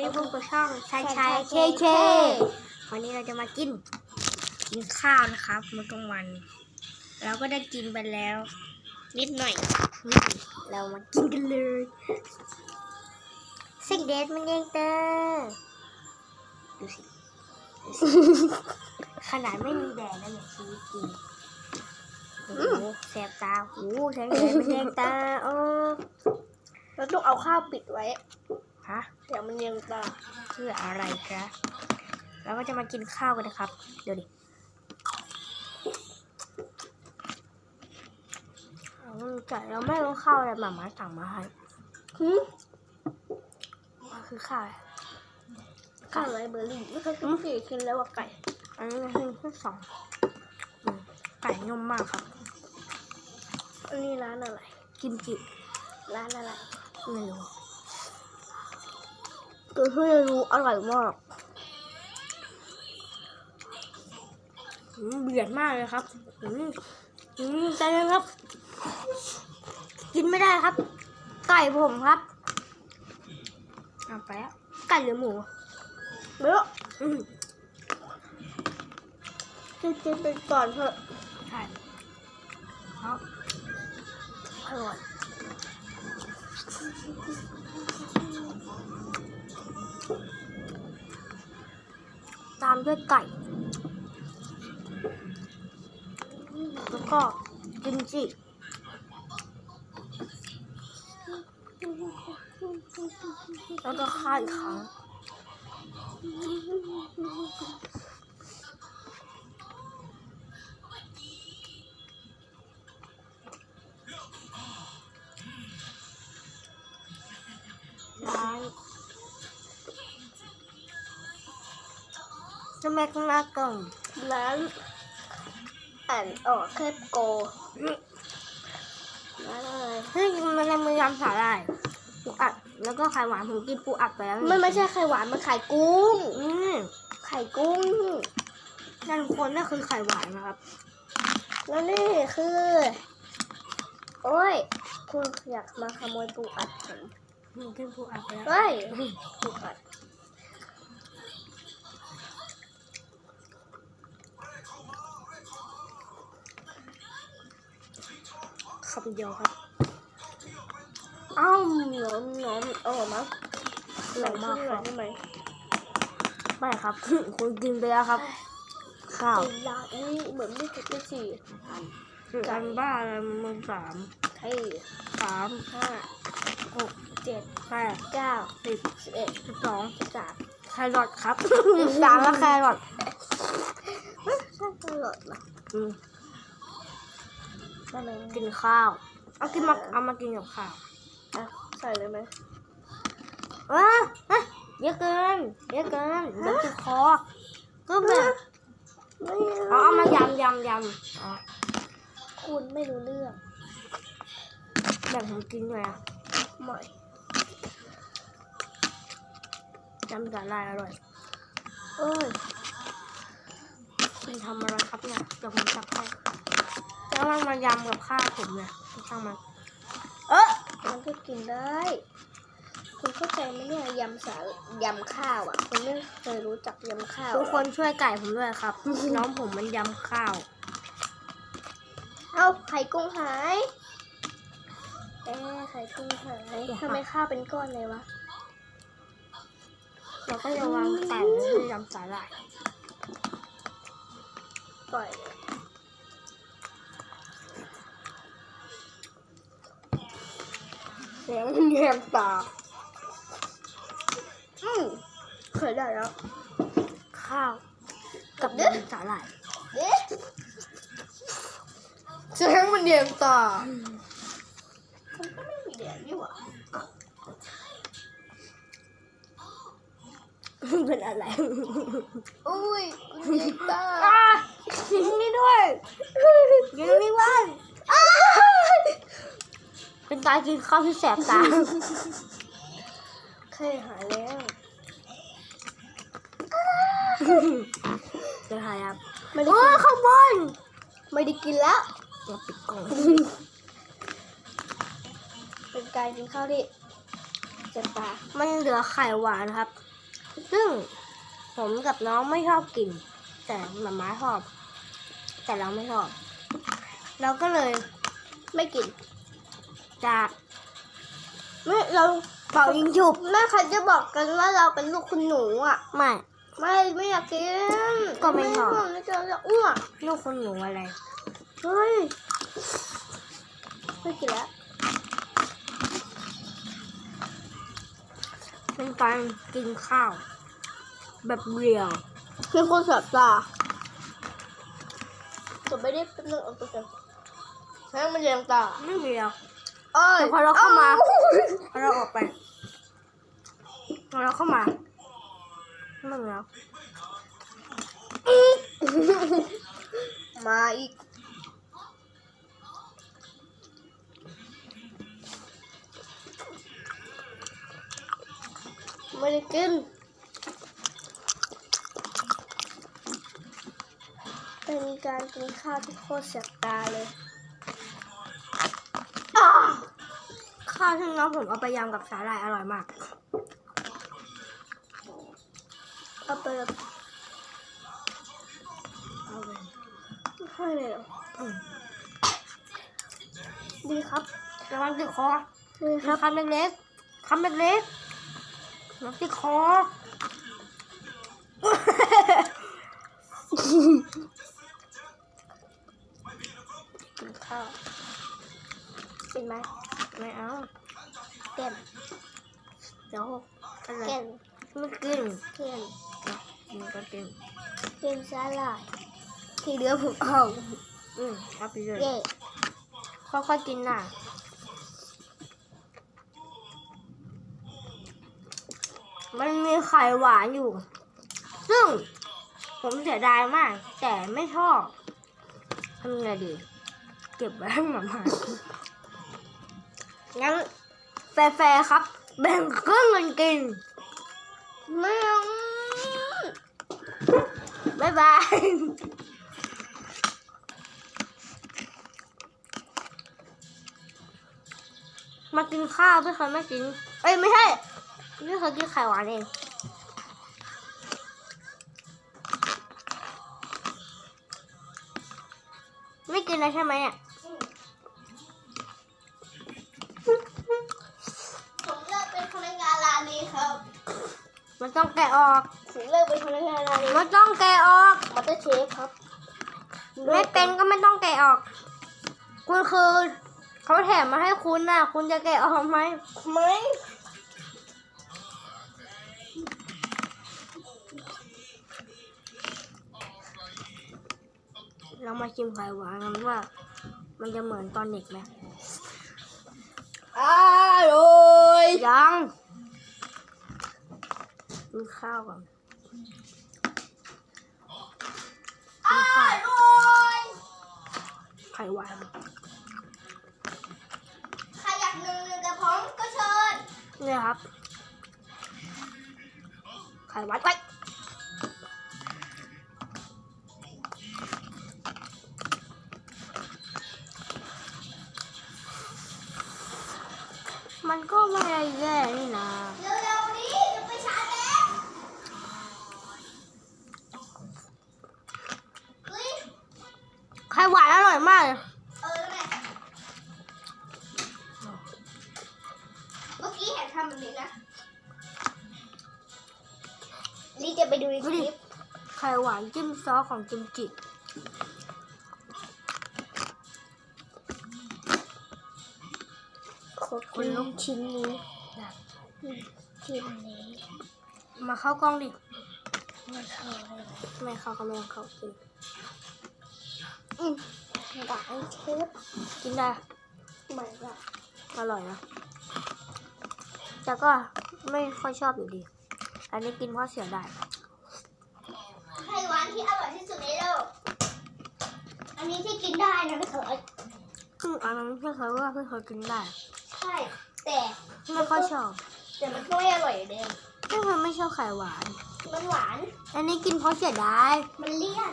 นี้พบกับช่องชายชายเคเควันนี้เราจะมากิน กินข้าวนะครับมื้อกลางวัน เราก็ได้กินไปแล้ว นิดหน่อย เรามากินกันเลยสิเดสมันยังเตอดูสิดูสิ ขนาดไม่มีแดดแล้วเนี่ยชีวิตจริงโอ้โหแสบตาโอ้โหแสงแดดมันแยงตาโอ้เราต้องเอาข้าวปิดไว้ ฮะเดี๋ยวมันยังตาเพื่ออะไรคะเราก็จะมากินข้าวกันนะครับ เดี๋ยวดิเอาแต่เราไม่รู้ข้าวอะไรหมาม่าสั่งมาให้หืมมันคือข้าวอะไรข้าวไรเบอร์รี่ไม่เคยกินสี่กินแล้วว่าไก่ อันนี้คือที่สองอืมไก่นุ่มมากครับ อันนี้ร้านอะไร กิมจิ ร้านอะไร ไม่รู้ เพื่อรู้อร่อยมากเบียดมากเลยครับอืมอืมใจเย็นครับ กินไม่ได้ครับ ไก่ผมครับเอาไปแล้วไก่หรือหมูไม่รู้อืมกินกินไปก่อนเถอะใช่ครับอร่อย ตามด้วยไก่ แล้วก็กิมจิแล้วก็ข้าอีกครั้งร้าน จะแม่ข้างหน้ากล่องร้านอ่านออกแค่โกร้านอะไรเฮ้ยมันในมือยำสาหร่ายปูอัด แล้วก็ไข่หวานผมกินปูอัดไปแล้วมันไม่ใช่ไข่หวานมันไข่กุ้ง อืมไข่กุ้งนั่นคนนั่นคือไข่หวานนะครับ แล้วนี่คือ โอ้ย คุณอยากมาขโมยปูอัดฉันผมกินปูอัดไปแล้วเฮ้ยปูอัด คำเดียวครับอ้าวหนอมหนอมอร่อยมั้ยอร่อยมากครับได้ไหมไม่ครับคุณกินไปแล้วครับข้าวไอ้ยานี่เหมือนไม่ถูกไม่สี่กันบ้าอะไรมึงสามไอ้สามห้าหกเจ็ดแปดเก้าสิบสิบเอ็ดสิบสองสิบสามแครอทครับสามแล้วแครอทใช่ตลอดนะอืม ได้ไหมกินข้าว เอากินมาเอามากินกับข้าวอะใส่เลยไหมเออเอ้ยเยอะเกิน เยอะเกินเดี๋ยวติดคอก็แบบไม่เอาเอามายำยำยำอ๋อคุณไม่รู้เรื่องแบ่งผมกินด้วยอะไม่ยำสาหร่ายอร่อยเอ้ย คุณทำอะไรครับเนี่ยเดี๋ยวผมจับให้ แล้วมันมายำกับข้าวผมเนี่ยช่างมันเออมันก็กินได้ คุณเข้าใจไหมเนี่ยยำสายำข้าวอะ คุณไม่เคยรู้จักยำข้าวทุกคนช่วยไก่ผมด้วยครับ น้องผมมันยำข้าว เอาไข่กุ้งหายเอ๊ะไข่กุ้งหายทำไมข้าวเป็นก้อนเลยวะเราก็จะวางไก่ไว้ในยำสาหร่ายปล่อย เสียงมันแยงตาอืมเคยได้แล้ว ข้าว กับยำสาหร่ายเอ๊ะเสียงมันแยงตามันก็ไม่มีแดดนี่หว่าเป็นอะไร อุ้ยคุณยิงตาอะกินนี่ด้วยกินนี่บ้าง เป็นการกินข้าวที่แสบตา เคยหายแล้วจะหายครับไม่ได้โอ้กิยนข้าวบนไม่ได้กินแล้ว เราปิดกล่องเป็นการกินข้าวที่เจ็บตามันเหลือไข่หวานครับ ซึ่งผมกับน้องไม่ชอบกิน แต่หมาม้าชอบ แต่เราไม่ชอบ เราก็เลยไม่กิน จะไม่เราเป่ายิงฉุบแม่เขาจะบอกกันว่าเราเป็นลูกคุณหนูอะ ไม่ ไม่ไม่อยากกินก็ไม่ชอบ ไม่จะจะอ้วกลูกคนหนูอะไรเฮ้ยไม่กินแล้วเป็นการกินข้าว แบบเรียวคือคนสับตาผมไม่ได้เป็นเรื่องเอาตัวกันแม่มันเรียงตาไม่เรียว เอ้ยแต่พอเราเข้ามาอ้พอเราออกไปพอเราเข้ามาไม่เรียวมาอีกไม่ได้กินเป็นการกินข้าวที่โคตรเสียบตาเลย ข้าวที่น้องผมเอาไปยำกับสาหร่ายอร่อยมาก เอาไปเอาไปให้เลยเหรออืมดีครับระวังติดคอดีคครับคำเล็กๆคำเล็กๆน้ำติดคอกินข้าวกินไหม ไม่เอาเก่นเดี๋ยวหกอะไรเก่นไม่กินเก่นกินก็กินเก่นสาหร่ายที่เหลือผมเอาอืมเอาไปเลยเย่ค่อยๆกินน่ะมันมีไข่หวานอยู่ ซึ่ง ผมเสียดายมาก แต่ไม่ชอบทำไงดี เก็บไว้ให้หมามา งั้นแฟร์ครับ แบ่งครึ่งกันกินไม่เอาบ๊ายบาย มากินข้าวพี่เคยไม่กิน เอ้ย ไม่ใช่พี่เคยกินไข่หวานเองไม่กินแล้วใช่ไหมเนี่ย มันต้องแกะออกผมเลิกเป็นพนักงานร้านนี้มันต้องแกะออกบัตเตอร์เชฟครับไม่เป็นก็ไม่ต้องแกะออก คุณคือเขาแถมมาให้คุณน่ะ คุณจะแกะออกไหมไหมเรามาชิมไข่หวานกันว่า มันจะเหมือนตอนเด็กไหมอร่อยยัง กินข้าวก่อนกินข้าวร่อยไข่หวานใครอยากหนึ่งหนึ่งกับผมก็เชิญเนี่ยครับ ไข่หวานไปมันก็ไม่ได้แย่นี่นะ เร็วๆนี้จะไปชาร์จแล้วเฮ้ย ไข่หวานอร่อยมากเลยเออแม่เมื่อกี้เห็นทำแบบนี้นะลีจะไปดูในคลิปไข่หวานจิ้มซอสของกิมจิขอกินชิ้นนี้ชิ้นนี้ มาเข้ากล้องดิ ไม่เข้าเลยไม่เข้าก็ไม่ต้องเข้ากิน อืมหวานเชฟกินได้เหมือนแบบอร่อยนะ แต่ก็ไม่ค่อยชอบอยู่ดี อันนี้กินเพราะเสียดายไข่หวานที่อร่อยที่สุดในโลก อันนี้ที่กินได้นะไม่เคยอืมอันนั้นเพื่อนเขาว่าเพื่อนเขากินได้ ใช่ แต่ไม่ค่อยชอบ แต่มันก็ไม่อร่อยอยู่ดีเพื่อนเขาไม่ชอบไข่หวาน มันหวาน อันนี้กินเพราะเสียดาย มันเลี่ยน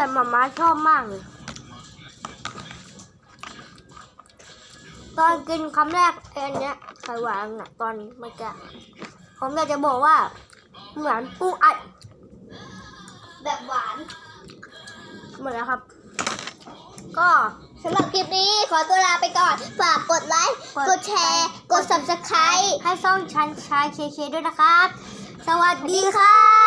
แต่มาม่าชอบมากเลยตอนกินคำแรกไอ้อันเนี้ยไข่หวานอะตอนเมื่อกี้ผมอยากจะบอกว่า เหมือนปูอัด แบบหวานเหมือนนะครับ ก็สำหรับคลิปนี้ขอตัวลาไปก่อน ฝากกดไลค์ กดแชร์ กด subscribe ให้ช่องชันชายเคเคด้วยนะครับ สวัสดีครับ